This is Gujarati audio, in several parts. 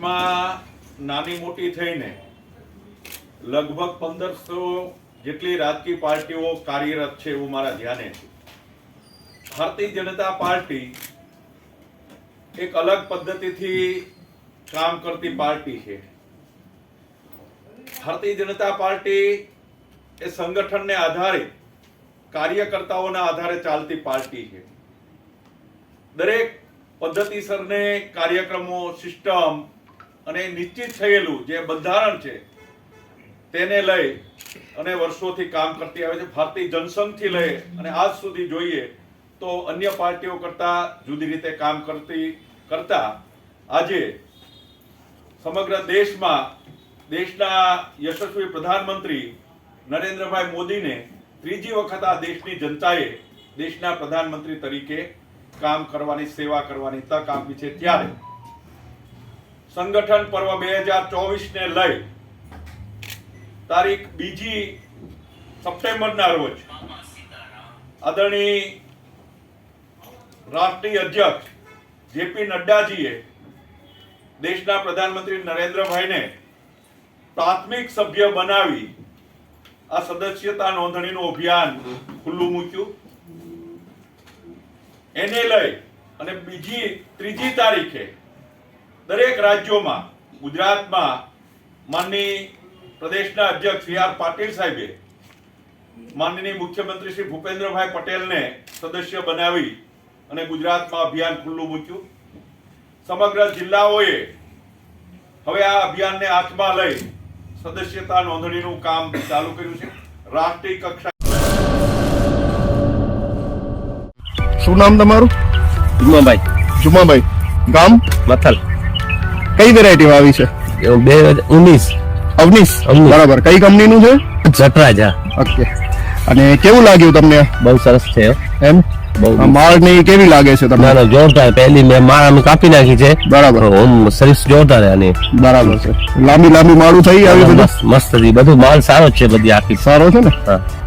દેશમાં નાની મોટી થઈને લગભગ પંદરસો જેટલી રાજકીય પાર્ટીઓ કાર્યરત છે એવું મારા ધ્યાને છે. ભારતીય જનતા પાર્ટી એક અલગ પદ્ધતિથી કામ કરતી પાર્ટી છે. ભારતીય જનતા પાર્ટી એ સંગઠનને આધારે કાર્યકર્તાઓના આધારે ચાલતી પાર્ટી છે. દરેક પદ્ધતિસરને કાર્યક્રમો, સિસ્ટમ અને નિશ્ચિત થયેલું જે બંધારણ છે, તેને લઈ અને વર્ષોથી કામ કરતી આવે છે. ભારતીય જનસંઘથી લઈ અને આજ સુધી જોઈએ તો અન્ય પાર્ટીઓ કરતા જુદી રીતે કામ કરતી, કરતા આજે સમગ્ર દેશમાં દેશના યશસ્વી પ્રધાનમંત્રી નરેન્દ્રભાઈ મોદીને ત્રીજી વખત આ દેશની જનતાએ દેશના પ્રધાનમંત્રી તરીકે કામ કરવાની, સેવા કરવાની તક આપી છે. ત્યારે સંગઠન પર્વ બે હજાર ચોવીસ ને લઈ તારીખ બીજી સપ્ટેમ્બરના રોજ આદરણીય રાષ્ટ્રીય અધ્યક્ષ જેપી નડ્ડાજીએ દેશના પ્રધાનમંત્રી નરેન્દ્રભાઈને પ્રાથમિક સભ્ય બનાવી આ સદસ્યતા નોંધણીનું અભિયાન ખુલ્લું મૂક્યું. એને લઈ અને બીજી ત્રીજી તારીખે દરેક રાજ્યોમાં ગુજરાતમાં માનની પ્રદેશના અધ્યક્ષ સી આર પાટીલ સાહેબે માનનીય મુખ્યમંત્રી શ્રી ભૂપેન્દ્રભાઈ પટેલને સદસ્ય બનાવી અને ગુજરાતમાં અભિયાન ખુલ્લું મૂક્યું. સમગ્ર જિલ્લાઓએ હવે આ અભિયાનને હાથમાં લઈ સદસ્યતા નોંધણીનું કામ ચાલુ કર્યું છે. રાષ્ટ્રીય કક્ષા શું નામ તમારું? જુમાભાઈ. જુમાભાઈ. ગામ? મથલ. કઈ વેરાયટી આવી છે? બે હજાર ઉન્નીસ અવનીશ. બરાબર. કઈ કંપનીનું છે? જટરાજા. ઓકે. અને કેવું લાગ્યું તમને? બહુ સરસ છે. એમ? બહુ આ કેવી લાગે છે તમને? ના જોરદાર. પહેલી મેં માળ અમે કાપી નાખી છે. બરાબર. ઓમ સર્વિસ જોરદાર આની. બરાબર છે. લાંબી લાંબી માળું થઈ આવી બધું? મસ્ત બધું માલ સારો છે બધી આખી. સારો છે ને?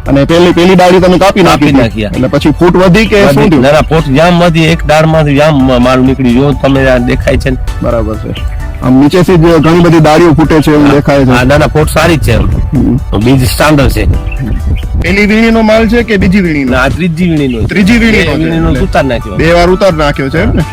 અને પેલી પેલી ડાળી તમે કાપી નાખી નાખી, એટલે પછી ફૂટ વધી કે શું થયું? ના ફૂટ જામ વધી એક દાળમાંથી જામ માલ નીકળી જો તમે દેખાય છે બરાબર છે. આમ નીચેથી જ ઘણી બધી ડાળીઓ ફૂટે છે એવું દેખાય હા છે. ના ના પોટ સારી જ છે. બીજ સ્ટાન્ડર્ડ છે. પેલી વીણીનો માલ છે કે બીજી વીણી ના ત્રીજી વીણીનો ત્રીજી વીણીનો. ઉતાર નાખ્યો. બે વાર ઉતાર નાખ્યો છે એમ ને?